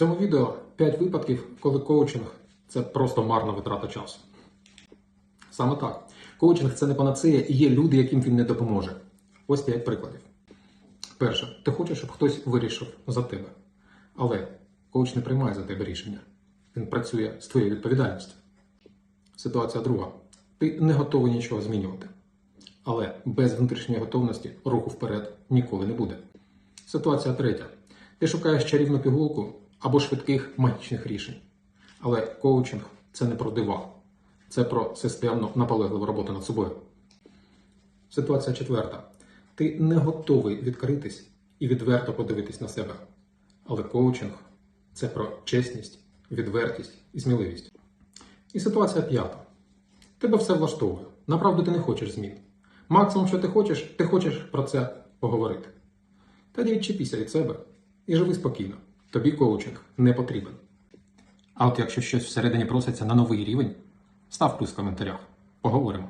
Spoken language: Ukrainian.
цьому відео 5 випадків, коли коучинг це просто марна витрата часу. Саме так. Коучинг це не панацея і є люди, яким він не допоможе. Ось 5 прикладів. Перше, ти хочеш, щоб хтось вирішив за тебе. Але коуч не приймає за тебе рішення. Він працює з твоєю відповідальністю. Ситуація друга. Ти не готовий нічого змінювати. Але без внутрішньої готовності руху вперед ніколи не буде. Ситуація третя. Ти шукаєш чарівну пігулку або швидких магічних рішень. Але коучинг це не про дива, це про системну наполегливу роботу над собою. Ситуація четверта. Ти не готовий відкритись і відверто подивитись на себе. Але коучинг це про чесність, відвертість і сміливість. І ситуація п'ята. Тебе все влаштовує. Направду ти не хочеш змін. Максимум, що ти хочеш, ти хочеш про це поговорити. Тоді відчепіся від себе і живи спокійно. Тобі коучинг не потрібен. А от якщо щось всередині проситься на новий рівень, став плюс в коментарях. Поговоримо.